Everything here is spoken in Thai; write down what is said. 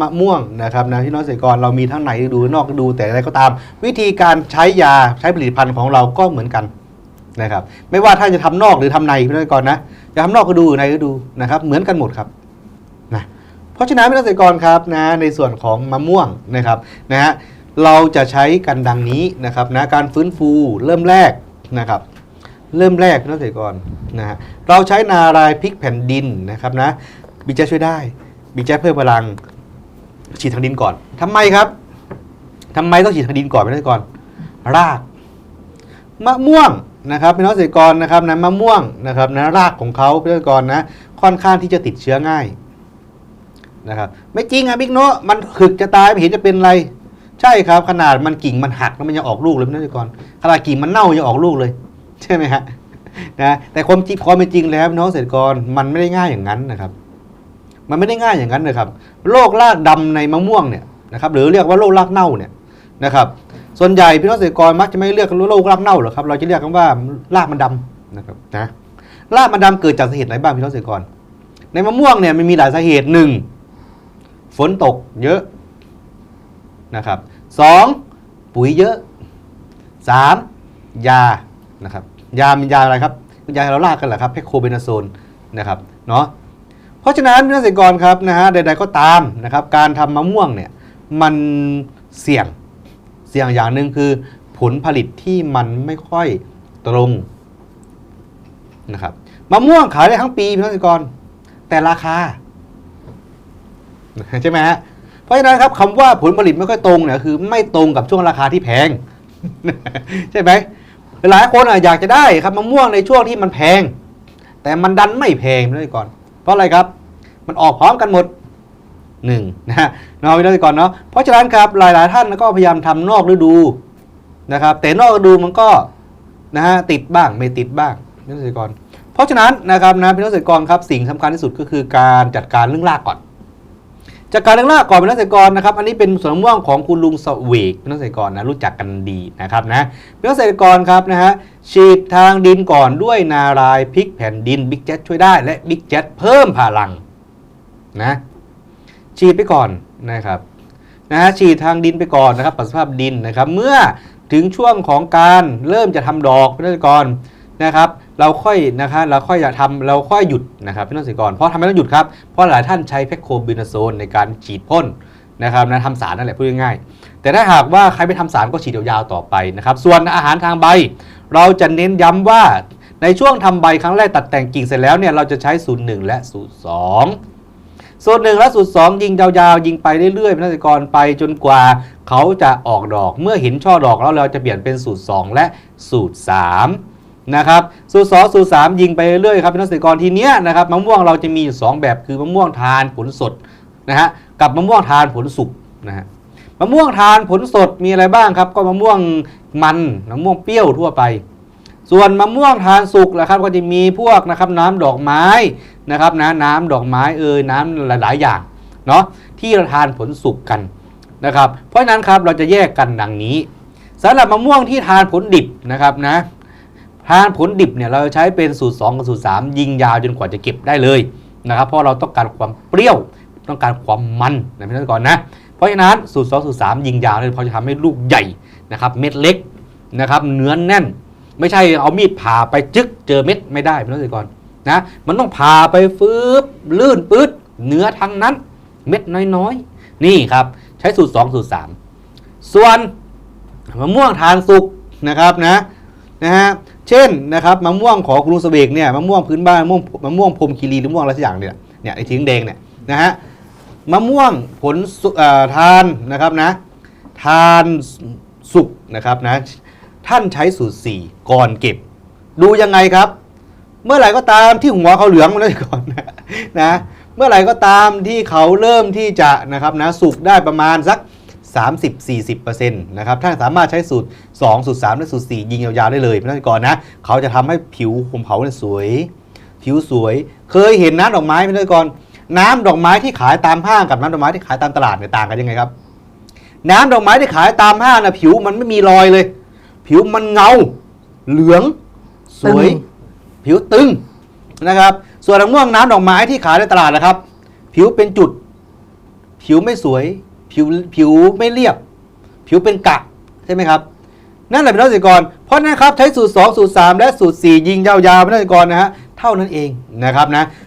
มะม่วงนะครับนะพี่น้องเกษตรกรเรามีทั้งในฤดูนอกฤดูแต่อะไรก็ตาม วิธีการใช้ยาใช้ผลิตภัณฑ์ของเราก็เหมือนกันนะครับ ไม่ว่าท่านจะทำนอกหรือทำในพี่น้องเกษตรกรนะจะทำนอกฤดูในฤดูนะครับ เหมือนกันหมดครับนะเพราะฉะนั้นพี่น้องเกษตรกรครับนะในส่วนของมะม่วงนะครับนะฮะเราจะใช้กันดังนี้นะครับนะการฟื้นฟูเริ่มแรกนะครับ เริ่มแรกพี่น้องเกษตรกรนะฮะเราใช้นารายพริกแผ่นดินนะครับนะบิ๊กแจ๊สช่วยได้บิ๊กแจ๊สเพิ่มพลัง ฉีดทางดินก่อนทำไมครับทำไมต้องฉีดทางดินก่อนพี่น้องเกษตรกรรากมะม่วงนะครับพี่น้องเกษตรกรนะครับนะมะม่วงนะครับนะรากของเขาพี่น้องเกษตรกรนะ ค่อนข้างที่จะติดเชื้อง่ายนะครับ ไม่จริงอะบิ๊กโนตมันหึกจะตายไม่เห็นจะเป็นไร ใช่ครับ ขนาดมันกิ่งมันหักแล้วมันยังออกลูกเลยพี่น้องเกษตรกรขนาดกิ่งมันเน่ายังออกลูกเลย ใช่ไหมฮะนะแต่ความจริงความเป็นจริงแล้วพี่น้องเกษตรกรมันไม่ได้ง่ายอย่างนั้นนะครับ มันไม่ได้ง่ายอย่างนั้นเลยครับโรครากดำในมะม่วงเนี่ยนะครับหรือเรียกว่าโรครากเน่าเนี่ยนะครับส่วนใหญ่พี่น้องเกษตรกรมักจะไม่เรียกโรครากเน่าหรอกครับเราจะเรียกกันว่ารากมันดำนะครับนะรากมันดำเกิดจากสาเหตุอะไรบ้างพี่น้องเกษตรกร ในมะม่วงเนี่ยมันมีหลายสาเหตุหนึ่งฝนตกเยอะนะครับสองปุ๋ยเยอะสามยานะครับยามียาอะไรครับยาเราลากกันแหละครับเพคโคเบนาโซนนะครับเนาะ เพราะฉะนั้นน้องเกษตรกรครับนะฮะใด ๆก็ตามนะครับการทำมะม่วงเนี่ยมันเสี่ยงเสี่ยงอย่างหนึ่งคือ ผลผลิตที่มันไม่ค่อยตรงนะครับมะม่วงขายได้ทั้งปีพี่น้องเกษตรกร แต่ราคาใช่ไหมฮะเพราะฉะนั้นครับคำว่าผลผลิตไม่ค่อยตรงเนี่ยคือ ไม่ตรงกับช่วงราคาที่แพง ใช่ไหมหลายคนอะอยากจะได้ครับมะม่วงในช่วงที่มันแพง แต่มันดันไม่แพงพี่น้องเกษตรกร เพราะอะไรครับ มันออกพร้อมกันหมดหนึ่งนะฮะน้องพี่น้องเกษตรกรเนาะเพราะฉะนั้นครับหลาย ๆ ท่านก็พยายามทำนอกฤดูนะครับแต่นอกฤดูมันก็นะฮะติดบ้างไม่ติดบ้างพี่น้องเกษตรกร เพราะฉะนั้นนะครับนะพี่น้องเกษตรกรครับสิ่งสำคัญที่สุดก็คือการจัดการเรื่องรากก่อน จัดการเรื่องรากก่อนพี่น้องเกษตรกรนะครับ อันนี้เป็นสวนมะม่วงของคุณลุงสเวกพี่น้องเกษตรกรนะรู้จักกันดีนะครับนะพี่น้องเกษตรกรครับนะฮะฉีดทางดินก่อนด้วยนารายพริกแผ่นดินบิ๊กแจ๊ช่วยได้และบิ๊กแจ๊เพิ่มพลังนะฉีดไปก่อนนะครับนะฮะฉีดทางดินไปก่อนนะครับปรับสภาพดินนะครับ เมื่อถึงช่วงของการเริ่มจะทำดอกพี่น้องเกษตรกรนะครับ เราค่อยนะครับเราค่อยอยากทำเราค่อยหยุดนะครับพี่น้องเกษตรกรเพราะทำไมต้องหยุดครับ เพราะหลายท่านใช้เพคโคบินาโซนในการฉีดพ่นนะครับนะทำสารนั่นแหละพูดง่ายๆแต่ถ้าหากว่าใครไม่ทำสารก็ฉีดยาวๆต่อไปนะครับส่วนอาหารทางใบ เราจะเน้นย้ำว่าในช่วงทำใบครั้งแรกตัดแต่งกิ่งเสร็จแล้วเนี่ยเราจะใช้สูตรหนึ่งและสูตรสองสูตรหนึ่งและสูตรสองยิงยาวๆยิงไปเรื่อยๆพี่น้องเกษตรกรไปจนกว่าเขาจะออกดอกเมื่อเห็นช่อดอกแล้วเราจะเปลี่ยนเป็นสูตร 2 และสูตร 3 นะครับสูตรสองสูตรสามยิงไปเรื่อยครับพี่น้องเกษตรกรทีเนี้ยนะครับมะม่วงเราจะมีอยู่สองแบบคือมะม่วงทานผลสดนะฮะกับมะม่วงทานผลสุกนะฮะมะม่วงทานผลสดมีอะไรบ้างครับ ก็มะม่วงมันมะม่วงเปรี้ยวทั่วไป ส่วนมะม่วงทานสุกนะครับก็จะมีพวกนะครับน้ำดอกไม้นะครับนะน้ำดอกไม้เอ่ยน้ำหลายๆอย่างเนาะที่เราทานผลสุกกันนะครับ เพราะฉะนั้นครับเราจะแยกกันดังนี้สำหรับมะม่วงที่ทานผลดิบนะครับนะ ทานผลดิบเนี่ยเราใช้เป็นสูตร 2 กับสูตร 3 ยิงยาวจนกว่าจะเก็บได้เลยนะครับเพราะเราต้องการความเปรี้ยวต้องการความมันนะพี่น้องก่อนนะเพราะฉะนั้นสูตร 2 สูตร 3 ยิงยาวเลยเพราจะทำให้ลูกใหญ่นะครับเม็ดเล็กนะครับเนื้อแน่น ไม่ใช่เอามีดผ่าไปจึ๊กเจอเม็ดไม่ได้พี่น้องก่อนนะมันต้องผ่าไปฟืบลื่นปื๊ดเนื้อทั้งนั้นเม็ดน้อยๆ นี่ครับใช้สูตร 2 สูตร 3 ส่วนมะม่วงทานสุกนะครับนะนะฮะ เช่นนะครับมะม่วงของคุณลุงสเวกเนี่ยมะม่วงพื้นบ้านมะม่วงมะม่วงพรมคีรีหรือมะม่วงอะไรสักอย่างเนี่ยเนี่ยไอ้ทิ้งแดงเนี่ยนะฮะมะม่วงผลอ่อทานนะครับนะทานสุกนะครับนะท่านใช้สูตร 4 ก่อนเก็บ ดูยังไงครับ เมื่อไหร่ก็ตามที่หัวเขาเหลืองมาเลยก่อนนะนะเมื่อไหร่ก็ตามที่เขาเริ่มที่จะนะครับนะสุกได้ประมาณสัก 30-40%นะครับท่าสามารถใช้สูตร2สูตร3และสูตร4ยิงยาวๆได้เลยพี่น้องก่อนนะเขาจะทำให้ผิวของเขาเนี่ยสวย ผิวสวย เคยเห็นน้ำดอกไม้พี่น้องก่อนน้ำดอกไม้ที่ขายตามห้างกับน้ำดอกไม้ที่ขายตามตลาดเนี่ยต่างกันยังไงครับ น้ำดอกไม้ที่ขายตามห้างนะผิวมันไม่มีรอยเลย ผิวมันเงา เหลือง สวย ผิวตึงนะครับ ส่วนมะม่วงน้ำดอกไม้ที่ขายในตลาดนะครับ ผิวเป็นจุด ผิวไม่สวย ผิวผิวไม่เรียบ ผิวเป็นกะใช่ไหมครับ นั่นแหละเป็นนักเกษตรกร เพราะนะครับใช้สูตร 2 สูตร 3 และสูตร 4 ยิงยาวๆเป็นนักเกษตรกรนะฮะเท่านั้นเองนะครับนะ